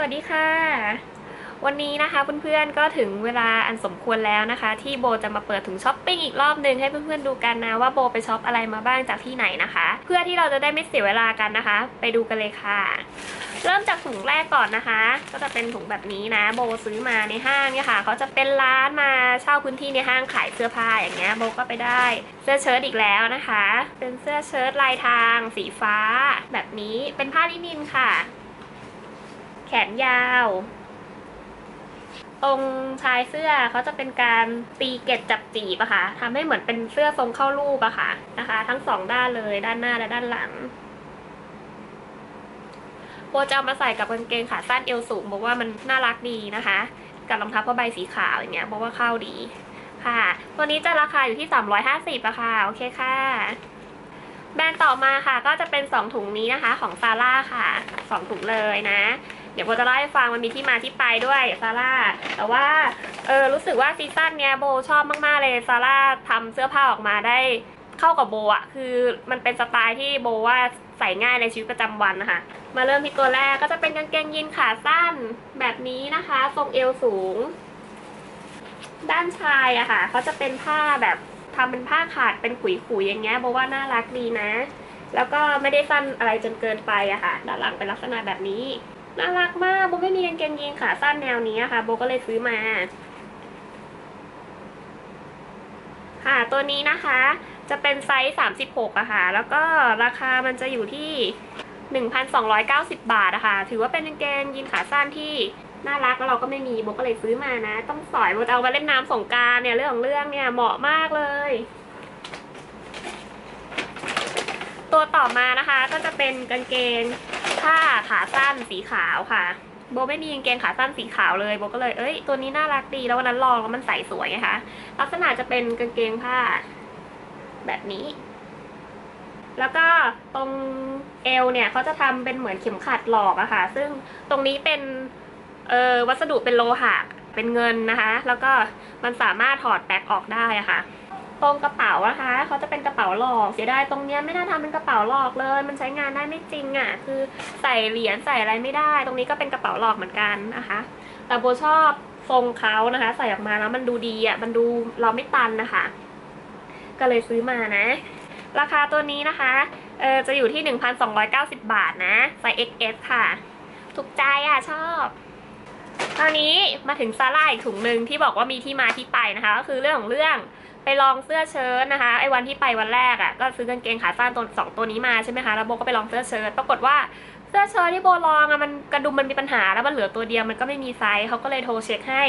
สวัสดีค่ะ วันนี้นะคะเพื่อนๆก็ถึงเวลาอันสมควรแล้วนะคะ ที่โบจะมาเปิดถุงช้อปปิ้งอีกรอบหนึ่งให้เพื่อนๆดูกันนะว่าโบไปช็อปอะไรมาบ้างจากที่ไหนนะคะ เพื่อที่เราจะได้ไม่เสียเวลากันนะคะ ไปดูกันเลยค่ะ เริ่มจากถุงแรกก่อนนะคะ ก็จะเป็นถุงแบบนี้นะ โบซื้อมาในห้างเนี่ยค่ะเขาจะเป็นร้านมาเช่าพื้นที่ในห้างขายเสื้อผ้าอย่างเงี้ยโบก็ไปได้เสื้อเชิ้ตอีกแล้วนะคะ เป็นเสื้อเชิ้ตลายทาง สีฟ้า แบบนี้เป็นผ้าลินินค่ะ แขนยาว ตรงชายเสื้อเขาจะเป็นการตีเกล็ดจับจีบอะค่ะทำให้เหมือนเป็นเสื้อทรงเข้ารูปอะค่ะนะคะ ทั้งสองด้านเลยด้านหน้าและด้านหลังโบจะเอามาใส่กับกางเกงขาสั้นเอวสูงบอกว่ามันน่ารักดีนะคะ กับรองเท้าผ้าใบสีขาวอย่างเงี้ยบอกว่าเข้าดีค่ะ ตัวนี้จะราคาอยู่ที่ 350อะค่ะ โอเคค่ะ แบรนด์ต่อมาค่ะ ก็จะเป็น 2 ถุงนี้นะคะ ของซาร่าค่ะ 2 ถุงเลยนะ ดี๋ยวโบจะเล่าให้ฟังมันมีที่มาที่ไปด้วยซาร่าแต่ว่าเออรู้สึกว่าซีซั่นเนี้ยโบชอบมาก ๆ เลยซาร่าทำเสื้อผ้าออกมาได้เข้ากับโบอะคือมันเป็นสไตล์ที่โบว่าใส่ง่ายในชีวิตประจำวันนะคะมาเริ่มที่ตัวแรกก็จะเป็นกางเกงยีนขาสั้นแบบนี้นะคะ ทรงเอวสูง ด้านชายอะค่ะเขาจะเป็นผ้าแบบทำเป็นผ้าขาดเป็นขุยๆอย่างเงี้ยโบว่าน่ารักดีนะ แล้วก็ไม่ได้สั้นอะไรจนเกินไปอะค่ะ ด้านหลังเป็นลักษณะแบบนี้ น่ารักมากโบไม่มีกางเกงยีนขาสั้นแนวนี้อะค่ะ โบก็เลยซื้อมา ค่ะตัวนี้นะคะ จะเป็นไซส์ 36อะค่ะ แล้วก็ราคามันจะอยู่ที่ 1,290 บาทอะค่ะถือว่าเป็นกางเกงยีนขาสั้นที่น่ารักแล้วเราก็ไม่มีโบก็เลยซื้อมานะ ต้องสอยโบจะเอามาเล่นน้ำสงการเนี่ยเรื่องของเรื่องเนี่ยเหมาะมากเลย ตัวต่อมานะคะก็จะเป็นกางเกง ผ้าขาสั้นสีขาวค่ะ โบไม่มีกางเกงขาสั้นสีขาวเลยโบก็เลยเอ้ยตัวนี้น่ารักดีแล้ววันนั้นลองแล้วมันใส่สวยไงคะลักษณะจะเป็นกางเกงผ้า แบบนี้ แล้วก็ตรงเอวเนี่ยเขาจะทำเป็นเหมือนเข็มขัดหลอกอะค่ะ ซึ่งตรงนี้เป็นเออวัสดุเป็นโลหะเป็นเงินนะคะ แล้วก็มันสามารถถอดแปกออกได้อะค่ะ ตรงกระเป๋านะคะเขาจะเป็นกระเป๋าหลอกเสียดายตรงเนี้ยไม่น่าทำเป็นกระเป๋าหลอกเลย มันใช้งานได้ไม่จริงอะ่ะ คือใส่เหรียญใส่อะไรไม่ได้ ตรงนี้ก็เป็นกระเป๋าหลอกเหมือนกันนะคะ แต่โบชอบทรงเขานะคะ ใส่ออกมาแล้วมันดูดีอะ่ะมันดูเราไม่ตันนะคะ ก็เลยซื้อมานะ ราคาตัวนี้นะคะเออจะอยู่ที่ 1,290 บาทนะไซส์ XS ค่ะ ถูกใจอะชอบคราวนี้มาถึงซาร่าอีกถุงหนึ่งที่บอกว่ามีที่มาที่ไปนะคะ ก็คือเรื่องของเรื่อง ไปลองเสื้อเชิ้ตนะคะไอ้วันที่ไปวันแรกอะ่ะก็ซื้อกางเกงขาสั้นตัวสองตัวนี้มาใช่ไหมคะแล้วโบก็ไปลองเสื้อเชิ้ตปรากฏว่าเสื้อเชิ้ตที่โบลองอะมันกระดุมมันมีปัญหาแล้วมันเหลือตัวเดียวมันก็ไม่มีไซส์เขาก็เลยโทรเช็คให้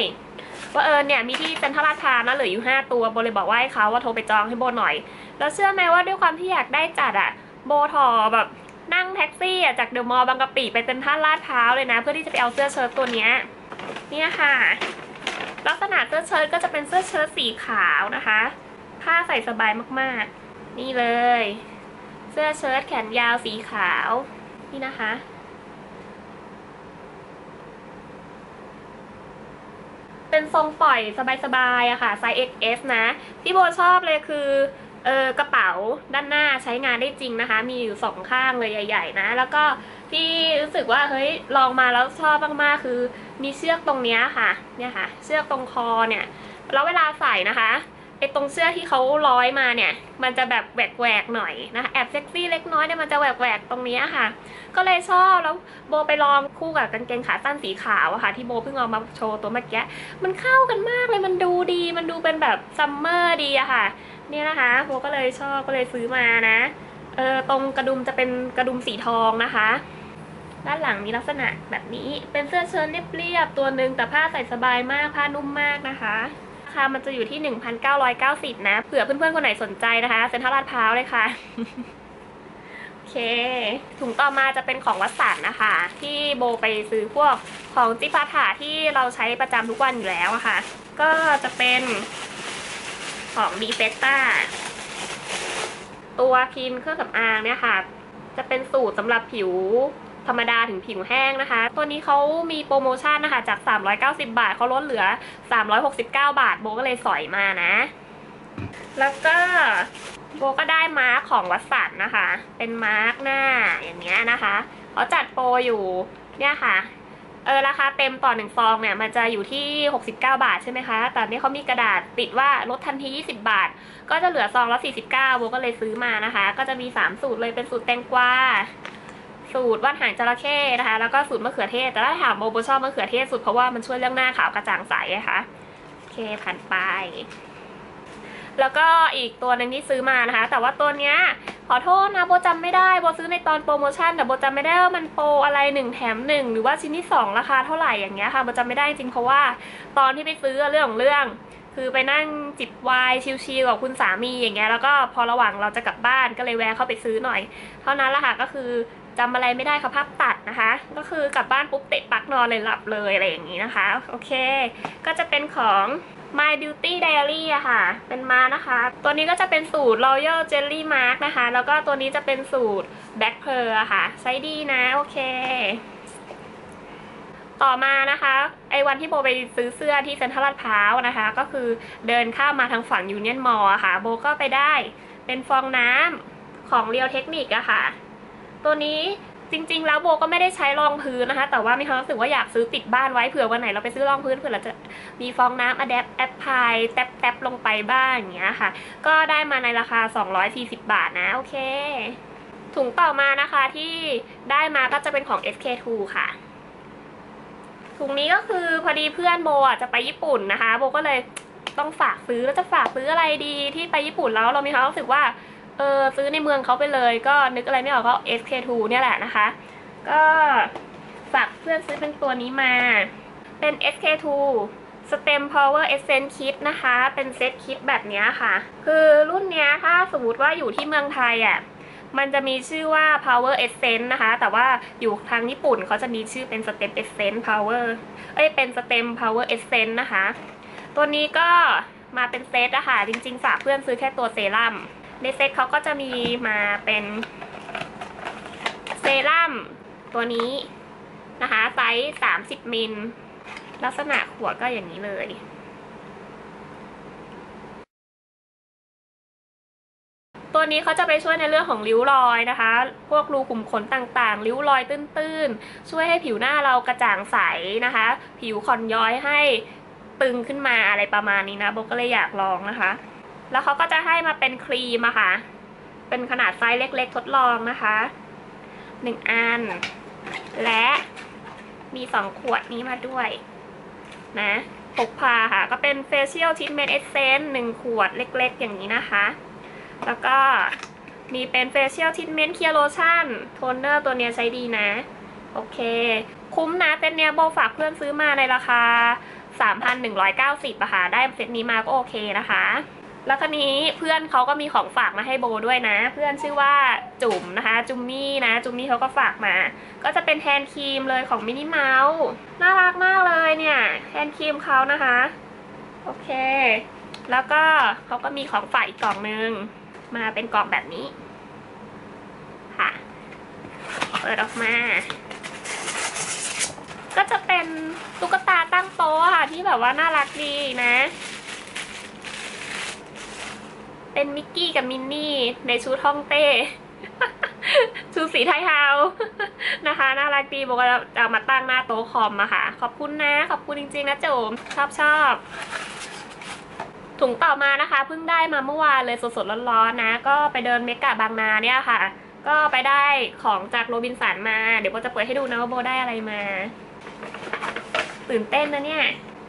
ว่าเออเนี่ยมีที่เซ็นทรัลลาดพร้าวนะเหลืออยู่ 5 ตัวโบเลยบอกว่าให้เขาว่าโทรไปจองให้โบหน่อย แล้วเชื่อไหมว่าด้วยความที่อยากได้จัดอะโบทอแบบนั่งแท็กซี่อะจากเดอะมอลล์บางกะปิไปเซ็นทรัลลาดพร้าวเลยนะ เพื่อที่จะไปเอาเสื้อเชิ้ตตัวเนี้ยเนี่ยค่ะ ลักษณะเสื้อเชิ้ตก็จะเป็นเสื้อเชิ้ตสีขาวนะคะ ผ้าใส่สบายมากๆ นี่เลย เสื้อเชิ้ตแขนยาวสีขาว นี่นะคะ เป็นทรงปล่อยสบายๆอะค่ะไซส์ XS นะ ที่โบชอบเลยคือเออกระเป๋าด้านหน้าใช้งานได้จริงนะคะ มีอยู่สองข้างเลยใหญ่ ๆ นะ แล้วก็ ที่รู้สึกว่าเฮ้ยลองมาแล้วชอบมากๆคือ มีเชือกตรงเนี้ยค่ะ เนี่ยค่ะ เชือกตรงคอเนี่ยแล้วเวลาใส่นะคะไอ้ตรงเสื้อที่เขาร้อยมาเนี่ย มันจะแบบแหวกๆหวกหน่อยนะคะแอบเซ็กซี่เล็กน้อยเนี่ยมันจะแหวกๆตรงนี้ค่ะ ก็เลยชอบแล้วโบไปลองคู่กับกางเกงขาสั้นสีขาวอะค่ะ ที่โบเพิ่งเอามาโชว์ตัวเมื่อกี้มันเข้ากันมากเลยมันดูดี มันดูเป็นแบบซัมเมอร์ดีอะค่ะ เนี่ยนะคะโบก็เลยชอบก็เลยซื้อมานะเออตรงกระดุมจะเป็นกระดุมสีทองนะคะ ด้านหลังมีลักษณะแบบนี้ เป็นเสื้อเชิ้ตเรียบๆตัวหนึ่งแต่ผ้าใส่สบายมาก ผ้านุ่มมากนะคะราคามันจะอยู่ที่ 1,990 นะ เผื่อเพื่อนๆ คนไหนสนใจนะคะ เซ็นทรัลลาดพร้าวเลยค่ะ โอเค ถุงต่อมาจะเป็นของวัดสันนะคะ ที่โบไปซื้อพวกของจิปาถาที่เราใช้ประจำทุกวันอยู่แล้วอะค่ะ ก็จะเป็นของดีเฟต้าตัวครีมเครื่องสำอางเนี่ยค่ะ จะเป็นสูตรสำหรับผิว ธรรมดาถึงผิวแห้งนะคะ ตัวนี้เขามีโปรโมชั่นนะคะ จาก 390 บาทเขาลดเหลือ 369 บาท โบก็เลยสอยมานะ แล้วก็โบก็ได้มาร์คของวัสันนะคะ เป็นมาร์คหน้าอย่างเงี้ยนะคะเขาจัดโปรอยู่เนี่ยค่ะเออราคาเต็มต่อหนึ่งฟองเนี่ยมันจะอยู่ที่ 69 บาทใช่ไหมคะแต่นี่เขามีกระดาษติดว่าลดทันที 20 บาท ก็จะเหลือซองละ49โบก็เลยซื้อมานะคะ ก็จะมี 3 สูตรเลยเป็นสูตรแตงกวา สูตรว่านหางจระเข้นะคะ แล้วก็สูตรมะเขือเทศ แต่ถ้าถามโบโบชอบมะเขือเทศสุดเพราะว่ามันช่วยเรื่องหน้าขาวกระจ่างใสนะคะโอเคผ่านไป แล้วก็อีกตัวหนึงที่ซื้อมานะคะ แต่ว่าตัวเนี้ยขอโทษนะโบจำไม่ได้โบซื้อในตอนโปรโมชั่นแต่โบจำไม่ได้ว่ามันโปรอะไรหนึ่งแถมหนึ่งหรือว่าชิ้นที่สองราคาเท่าไหร่อย่างเงี้ยค่ะโบจำไม่ได้จริงเพราะว่าตอนที่ไปซื้อเรื่องของเรื่อง คือไปนั่งจิบไวน์ชิลๆกับคุณสามีอย่างเงี้ยแล้วก็พอระหว่างเราจะกลับบ้านก็เลยแวะเข้าไปซื้อหน่อย เท่านั้นละค่ะก็คือ จำอะไรไม่ได้ค่ะภาพตัดนะคะ ก็คือกลับบ้านปุ๊บเตะปักนอนเลยหลับเลยอะไรอย่างนี้นะคะ โอเค ก็จะเป็นของ My Beauty Diary อะค่ะ เป็นมานะคะ ตัวนี้ก็จะเป็นสูตร Royal Jelly Mark นะคะ แล้วก็ตัวนี้จะเป็นสูตร Black Pearl อะค่ะใช้ดีนะ โอเค ต่อมานะคะ ไอ้วันที่โบไปซื้อเสื้อที่เซ็นทรัลลาดพร้าวนะคะ ก็คือเดินข้ามมาทางฝั่งยูเนียนมอลค่ะ โบก็ไปได้เป็นฟองน้ำของเรียวเทคนิคอะค่ะ ตัวนี้จริง ๆ แล้วโบก็ไม่ได้ใช้รองพื้นนะคะ แต่ว่ามีความรู้สึกว่าอยากซื้อติดบ้านไว้เผื่อวันไหนเราไปซื้อรองพื้นเผื่อเราจะมีฟองน้ำอะแดปแอปพลายแตบแตบลงไปบ้างอย่างเงี้ยค่ะ ก็ได้มาในราคา 240 บาทนะ โอเค ถุงต่อมานะคะที่ได้มาก็จะเป็นของ SK2 ค่ะถุงนี้ก็คือพอดีเพื่อนโบอะจะไปญี่ปุ่นนะคะ โบก็เลยต้องฝากซื้อแล้วจะฝากซื้ออะไรดีที่ไปญี่ปุ่นแล้วเรามีความรู้สึกว่า เออซื้อในเมืองเขาไปเลยก็นึกอะไรไม่ออกก็ SK2 เนี่ยแหละนะคะ ก็ฝากเพื่อนซื้อเป็นตัวนี้มา เป็น SK2 Stem Power Essence Kit นะคะ เป็นเซตคิดแบบนี้ค่ะ คือรุ่นเนี้ยถ้าสมมติว่าอยู่ที่เมืองไทยอะมันจะมีชื่อว่า Power Essence นะคะ แต่ว่าอยู่ทางญี่ปุ่นเขาจะมีชื่อเป็น Stem Essence Power เอ้ย เป็น Stem Power Essence นะคะ ตัวนี้ก็มาเป็นเซตอะค่ะ จริงๆ ฝากเพื่อนซื้อแค่ตัวเซรั่ม ในเซตเขาก็จะมีมาเป็นเซรั่มตัวนี้นะคะไซส์30มิลลักษณะขวดก็อย่างนี้เลยตัวนี้เขาจะไปช่วยในเรื่องของริ้วรอยนะคะ พวกรูขุมขนต่างๆ ริ้วรอยตื้นๆ ช่วยให้ผิวหน้าเรากระจ่างใสนะคะ ผิวคอนย้อยให้ตึงขึ้นมาอะไรประมาณนี้นะโบก็เลยอยากลองนะคะ แล้วเขาก็จะให้มาเป็นครีมอะค่ะ เป็นขนาดไซส์เล็กๆ ทดลองนะคะหนึ่งอัน และมีสองขวดนี้มาด้วย นะพกพาค่ะ ก็เป็น facial treatment essence หนึ่งขวดเล็กๆ อย่างนี้นะคะ แล้วก็มีเป็น facial treatment clear lotion toner ตัวเนี้ยใช้ดีนะ โอเค คุ้มนะเซตเนี้ยโบฝากเพื่อนซื้อมาในราคา 3,190อะค่ะ ได้เซตนี้มาก็โอเคนะคะ แล้วคนนี้เพื่อนเขาก็มีของฝากมาให้โบด้วยนะ เพื่อนชื่อว่าจุ๋มนะคะ จุมมี่นะ จุมมี่เขาก็ฝากมา ก็จะเป็นแฮนด์ครีมเลยของมินิเมาส์น่ารักมากเลยเนี่ยแฮนด์ครีมเขานะคะ โอเค แล้วก็เขาก็มีของฝากอีกกล่องนึงมาเป็นกล่องแบบนี้ ค่ะเปิดออกมา ก็จะเป็นตุ๊กตาตั้งโต๊ะค่ะที่แบบว่าน่ารักดีนะ เป็นมิกกี้กับมินนี่ในชุดฮ่องเต้ ชุดสีไทยเฮานะคะ น่ารักดีบอกว่าจะมาตั้งหน้าโต๊ะคอมอะค่ะ ขอบคุณนะ ขอบคุณจริงๆนะโจมชอบชอบถุงต่อมานะคะเพิ่งได้มาเมื่อวานเลยสดๆร้อนๆนะ ก็ไปเดินเมกะบางนาเนี่ยค่ะ ก็ไปได้ของจากโรบินสันมา เดี๋ยวโบจะเปิดให้ดูนะว่าโบได้อะไรมา ตื่นเต้นนะเนี่ย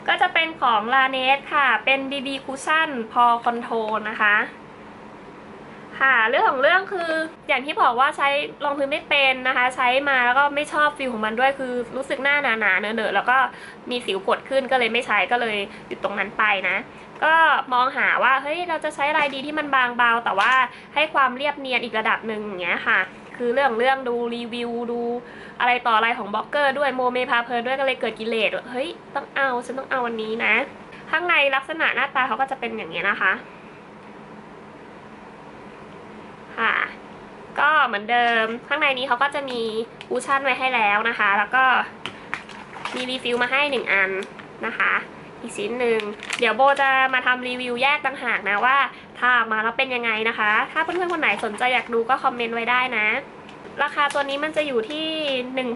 ก็จะเป็นของลาเนสค่ะ เป็น BB Cushion พอคอนโทรนะคะ ค่ะ เรื่องของเรื่องคืออย่างที่บอกว่าใช้รองพื้นไม่เป็นนะคะ ใช้มาแล้วก็ไม่ชอบฟิลของมันด้วยคือรู้สึกหน้าหนาๆเนอะๆแล้วก็มีสิวผดขึ้นก็เลยไม่ใช้ก็เลยหยุดตรงนั้นไปนะ ก็มองหาว่าเฮ้ยเราจะใช้อะไรดีที่มันบางเบา แต่ว่าให้ความเรียบเนียนอีกระดับหนึ่งอย่างเงี้ยค่ะ คือเรื่องเรื่องดูรีวิวดูอะไรต่ออะไรของบล็อกเกอร์ด้วยโมเมพาเพลินด้วยก็เลยเกิดกิเลสว่าเฮ้ยต้องเอาฉันต้องเอาวันนี้นะ ข้างในลักษณะหน้าตาเขาก็จะเป็นอย่างเงี้ยนะคะ่ะก็เหมือนเดิมข้างในนี้เขาก็จะมีคูชั่นไว้ให้แล้วนะคะ แล้วก็มีรีฟิลมาให้หนึ่งอันนะคะ อีกชิ้นหนึ่งเดี๋ยวโบจะมาทำรีวิวแยกต่างหากนะว่าถ้ามาแล้วเป็นยังไงนะคะ ถ้าเพื่อนๆคนไหนสนใจอยากดูก็คอมเมนต์ไว้ได้นะ ราคาตัวนี้มันจะอยู่ที่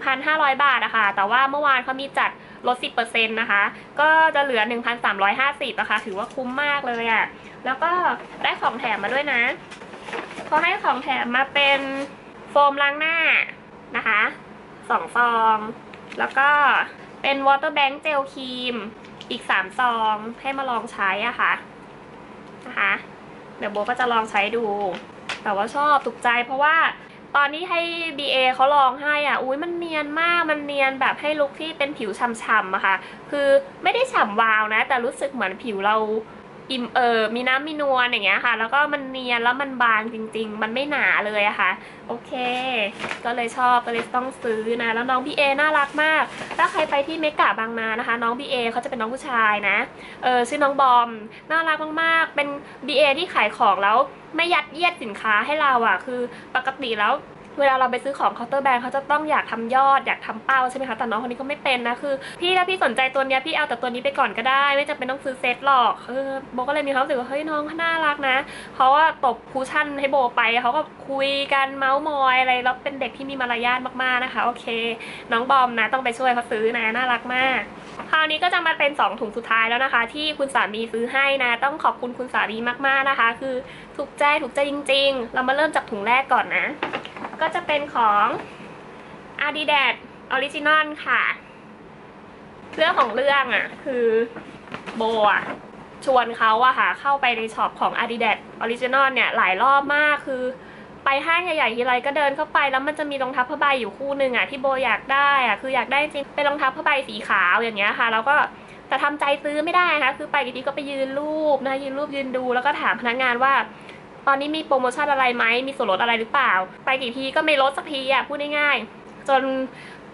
1,500 บาทอะค่ะแต่ว่าเมื่อวานเขามีจัดลด 10%นะคะ ก็จะเหลือ 1,350อะคะถือว่าคุ้มมากเลยอะแล้วก็ได้ของแถมมาด้วยนะ เขาให้ของแถมมาเป็นโฟมล้างหน้านะคะสองซอง แล้วก็เป็นวอเตอร์แบงค์เจลครีมอีก3ซองให้มาลองใช้อะค่ะนะคะเดี๋ยวโบก็จะลองใช้ดู แต่ว่าชอบถูกใจเพราะว่าตอนนี้ให้ BA เขาลองให้อะ อุ้ยมันเนียนมาก มันเนียนแบบให้ลุคที่เป็นผิวฉ่ำๆอะค่ะ คือไม่ได้ฉ่ำวาวนะ แต่รู้สึกเหมือนผิวเรา อิ่มเออมีน้ำมีนวลอย่างเงี้ยค่ะ แล้วก็มันเนียนแล้วมันบางจริง ๆ มันไม่หนาเลยอะค่ะ โอเค ก็เลยชอบก็เลยต้องซื้อนะ แล้วน้อง BA น่ารักมาก ถ้าใครไปที่เมกะบางนานะคะ น้อง BA เอเขาจะเป็นน้องผู้ชายนะ เออชื่อน้องบอม น่ารักมากๆ เป็น BA ที่ขายของแล้วไม่ยัดเยียดสินค้าให้เราอะคือปกติแล้ว เวลาเราไปซื้อของเคาน์เตอร์แบรนด์เขาจะต้องอยากทำยอดอยากทำเป้าใช่ไหมคะแต่น้องคนนี้ก็ไม่เป็นนะคือ พี่ถ้าพี่สนใจตัวเนี้ยพี่เอาแต่ตัวนี้ไปก่อนก็ได้ ไม่จำเป็นต้องซื้อเซตหรอกเออโบก็เลยมีความรู้สึกว่าเฮ้ยน้องเขาน่ารักนะเขาว่าตบคูชั่นให้โบไปเขาก็คุยกันเมาส์มอยอะไรแล้วเป็นเด็กที่มีมารยาทมากๆนะคะ โอเค น้องบอมนะต้องไปช่วยเขาซื้อนะน่ารักมากคราวนี้ก็จะมาเป็น 2 ถุงสุดท้ายแล้วนะคะ ที่คุณสามีซื้อให้นะ ต้องขอบคุณคุณสามีมากๆนะคะ คือถูกใจถูกใจจริง ๆ เรามาเริ่มจากถุงแรกก่อนนะ ก็จะเป็นของ Adidas Original ค่ะ เรื่องของเรื่องอะ คือโบอะชวนเขาอะค่ะ เข้าไปในช็อปของ Adidas Original เนี่ย หลายรอบมากคือไปห้างใหญ่ๆทีไรก็เดินเข้าไปแล้วมันจะมีรองเท้าผ้าใบอยู่คู่หนึ่งอะที่โบอยากได้อะคืออยากได้จริงเป็นรองเท้าผ้าใบสีขาวอย่างเงี้ยค่ะ แล้วก็แต่ทำใจซื้อไม่ได้นะคะคือไปกี่ทีก็ไปยืนรูปนะยืนรูปยืนดู แล้วก็ถามพนักงานว่า ตอนนี้มีโปรโมชั่นอะไรไหมมีส่วนลดอะไรหรือเปล่า ไปกี่ทีก็ไม่ลดสักทีอะพูดง่ายๆจน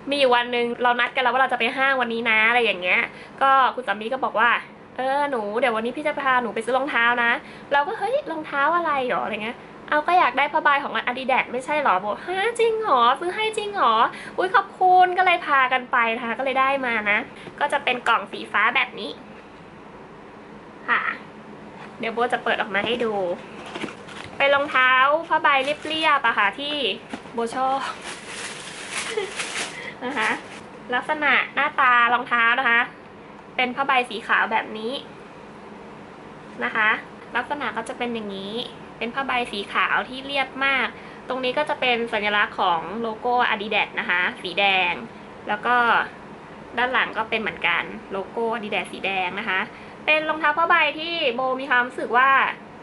มีอยู่วันหนึ่งเรานัดกันแล้วว่าเราจะไปห้างวันนี้นะอะไรอย่างเงี้ย ก็คุณสามีก็บอกว่าเออหนูเดี๋ยววันนี้พี่จะพาหนูไปซื้อรองเท้านะ เราก็เฮ้ยรองเท้าอะไรหรออะไรเงี้ยเอาก็อยากได้ผ้าใบของอาดิดาสไม่ใช่หรอบอกฮะจริงหรอซื้อให้จริงหรออุ้ยขอบคุณก็เลยพากันไปนะคะก็เลยได้มานะ ก็จะเป็นกล่องสีฟ้าแบบนี้ค่ะ เดี๋ยวโบจะเปิดออกมาให้ดู เป็นรองเท้าผ้าใบเรียบๆอะค่ะที่โบชอบนะคะลักษณะหน้าตารองเท้านะคะ เป็นผ้าใบสีขาวแบบนี้นะคะ ลักษณะก็จะเป็นอย่างนี้ เป็นผ้าใบสีขาวที่เรียบมาก ตรงนี้ก็จะเป็นสัญลักษณ์ของโลโก้ Adidas นะคะ สีแดง แล้วก็ด้านหลังก็เป็นเหมือนกันโลโก้ Adidas สีแดงนะคะ เป็นรองเท้าผ้าใบที่โบมีความรู้สึกว่า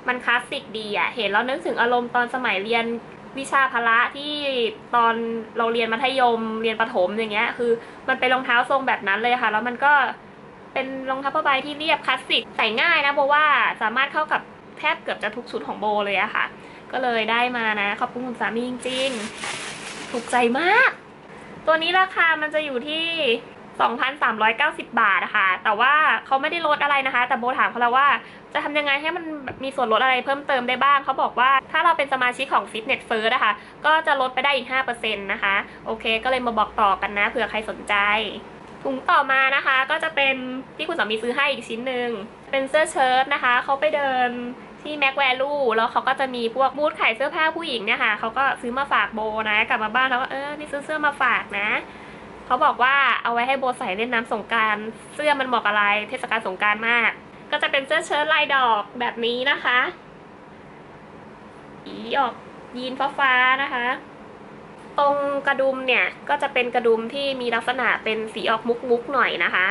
มันคลาสสิกดีอะเห็นแล้วนึกถึงอารมณ์ตอนสมัยเรียนวิชาพละที่ตอนเราเรียนมัธยมเรียนประถมอย่างเงี้ย คือมันเป็นรองเท้าทรงแบบนั้นเลยค่ะ แล้วมันก็เป็นรองเท้าผ้าใบที่เรียบคลาสสิกใส่ง่ายนะโบว่าสามารถเข้ากับแทบเกือบจะทุกชุดของโบเลยอะค่ะ ก็เลยได้มานะขอบคุณคุณสามีจริงๆถูกใจมาก ตัวนี้ราคามันจะอยู่ที่ 2,390 บาทนะคะแต่ว่าเขาไม่ได้ลดอะไรนะคะ แต่โบถามเขาแล้วว่า จะทำยังไงให้มันมีส่วนลดอะไรเพิ่มเติมได้บ้างเขาบอกว่าถ้าเราเป็นสมาชิกของ Fitness First นะคะ ก็จะลดไปได้อีก 5%นะคะ โอเค ก็เลยมาบอกต่อกันนะเผื่อใครสนใจ ถุงต่อมานะคะ ก็จะเป็นที่คุณสามีซื้อให้อีกชิ้นหนึ่งเป็นเสื้อเชิ้ตนะคะเขาไปเดินที่แม็กแวลูแล้วเขาก็จะมีพวกบูธขายเสื้อผ้าผู้หญิงเนี่ยค่ะเขาก็ซื้อมาฝากโบนะ กลับมาบ้านแล้วก็เออนี่ซื้อเสื้อมาฝากนะ เขาบอกว่าเอาไว้ให้โบใส่เล่นน้ำสงการเสื้อมันเหมาะอะไรเทศกาลสงการมาก ก็จะเป็นเสื้อเชิ้ตลายดอกแบบนี้นะคะสีออกยีนฟ้าๆนะคะ ตรงกระดุมเนี่ยก็จะเป็นกระดุมที่มีลักษณะเป็นสีออกมุกๆหน่อยนะคะ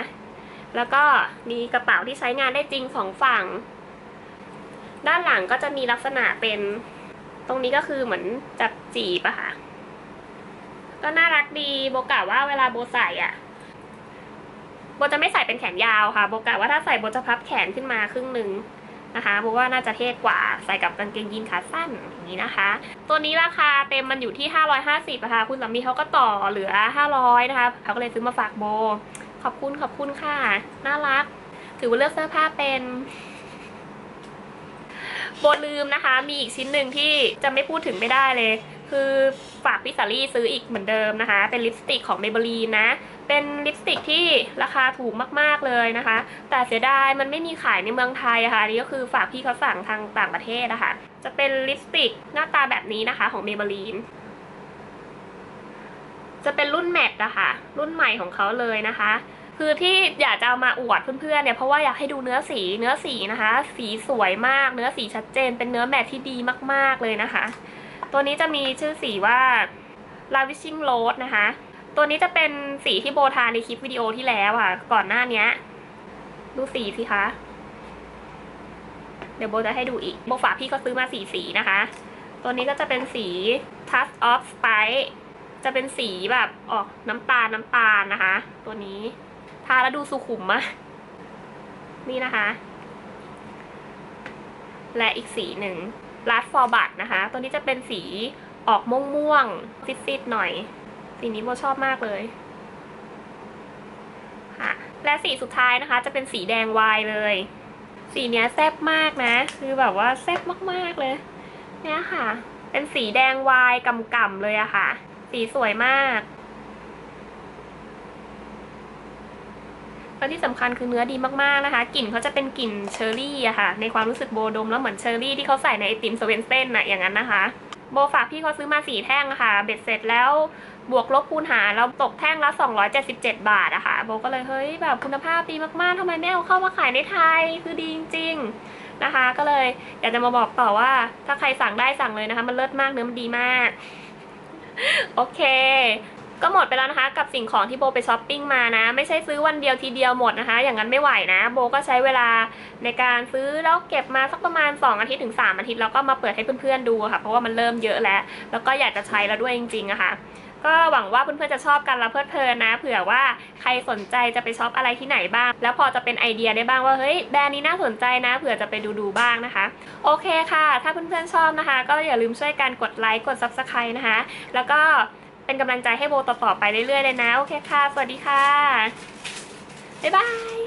แล้วก็มีกระเป๋าที่ใช้งานได้จริงสองฝั่ง ด้านหลังก็จะมีลักษณะเป็น ตรงนี้ก็คือเหมือนจับจีบอะค่ะ ก็น่ารักดีโบกะว่าเวลาโบใส่อะโบจะไม่ใส่เป็นแขนยาวค่ะโบกะว่าถ้าใส่โบจะพับแขนขึ้นมาครึ่งหนึ่งนะคะโบว่าน่าจะเท่กว่าใส่กับกางเกงยีนขาสั้นอย่างนี้นะคะ ตัวนี้ราคาเต็มมันอยู่ที่ 550นะคะคุณสามีเขาก็ต่อเหลือ 500นะคะเขาก็เลยซื้อมาฝากโบ ขอบคุณขอบคุณค่ะ น่ารัก ถือว่าเลือกเสื้อผ้าเป็นโบลืมนะคะ มีอีกชิ้นหนึ่งที่จะไม่พูดถึงไม่ได้เลย คือฝากพี่สาลี่ซื้ออีกเหมือนเดิมนะคะ เป็นลิปสติกของเมเบลีนนะ เป็นลิปสติกที่ราคาถูกมากๆเลยนะคะ แต่เสียดายมันไม่มีขายในเมืองไทยะคะ่ะนี่ก็คือฝากพี่เขาสั่งทางต่างประเทศนะคะ จะเป็นลิปสติกหน้าตาแบบนี้นะคะของเมเบลีนจะเป็นรุ่นแมทอะคะรุ่นใหม่ของเขาเลยนะคะ คือที่อยากจะเอามาอวดเพื่อนๆเนี่ยเพราะว่าอยากให้ดูเนื้อสีเนื้อสีนะคะ สีสวยมาก เนื้อสีชัดเจน เป็นเนื้อแมทที่ดีมากๆเลยนะคะ ตัวนี้จะมีชื่อสีว่า Lavishing Rose นะคะ ตัวนี้จะเป็นสีที่โบทาในคลิปวิดีโอที่แล้วอะ ก่อนหน้านี้ดูสีสิคะ เดี๋ยวโบจะให้ดูอีก โบฝากพี่ก็ซื้อมาสีสีนะคะ ตัวนี้ก็จะเป็นสี Touch of Spice จะเป็นสีแบบออกน้ำตาลน้ำตาลนะคะ ตัวนี้ทาแล้วดูสุขุมมะนี่นะคะ และอีกสีหนึ่ง Last for Bud นะคะ ตัวนี้จะเป็นสีออกม่วงม่วงๆซิดๆหน่อย สีนี้โบชอบมากเลยค่ะและสีสุดท้ายนะคะ จะเป็นสีแดงวายเลย สีเนี้ยแซ่บมากนะ คือแบบว่าแซ่บมากๆเลย เนี่ยค่ะ เป็นสีแดงวายกำๆเลยอะค่ะ สีสวยมาก แล้วที่สำคัญคือเนื้อดีมากๆนะคะ กลิ่นเขาจะเป็นกลิ่นเชอร์รี่อะค่ะ ในความรู้สึกโบดมแล้วเหมือนเชอร์รี่ที่เขาใส่ในไอติมสเวนเซนอะอย่างนั้นนะคะ โบฝากพี่เขาซื้อมาสี่แท่งอะค่ะ เบ็ดเสร็จแล้วบวกลบคูณหารแล้วตกแท่งละ 277 บาทอะค่ะ โบก็เลยเฮ้ยแบบคุณภาพดีมากๆทำไมไม่เอาเข้ามาขายในไทย คือดีจริงๆนะคะ ก็เลยอยากจะมาบอกต่อว่าถ้าใครสั่งได้สั่งเลยนะคะ มันเลิศมากเนื้อมันดีมาก โอเค ก็หมดไปแล้วนะคะ กับสิ่งของที่โบไปช้อปปิ้งมานะ ไม่ใช่ซื้อวันเดียวทีเดียวหมดนะคะ อย่างนั้นไม่ไหวนะ โบก็ใช้เวลาในการซื้อแล้วเก็บมาสักประมาณ 2 อาทิตย์ถึง 3 อาทิตย์แล้วก็มาเปิดให้เพื่อนๆดูค่ะ เพราะว่ามันเริ่มเยอะแล้ว แล้วก็อยากจะใช้แล้วด้วยจริงๆอะค่ะก็หวังว่าเพื่อนๆจะชอบกันแล้วเพลิดเพลินนะ เผื่อว่าใครสนใจจะไปช็อปอะไรที่ไหนบ้าง แล้วพอจะเป็นไอเดียได้บ้างว่าเฮ้ยแบรนด์นี้น่าสนใจนะ เผื่อจะไปดูดูๆบ้างนะคะ โอเคค่ะ ถ้าเพื่อนๆชอบนะคะ ก็อย่าลืมช่วยกันกดไลค์กด subscribe นะคะ แล้วก็ เป็นกำลังใจให้โบต่อๆไปเรื่อยๆเลยนะ โอเคค่ะ สวัสดีค่ะ บ๊ายบาย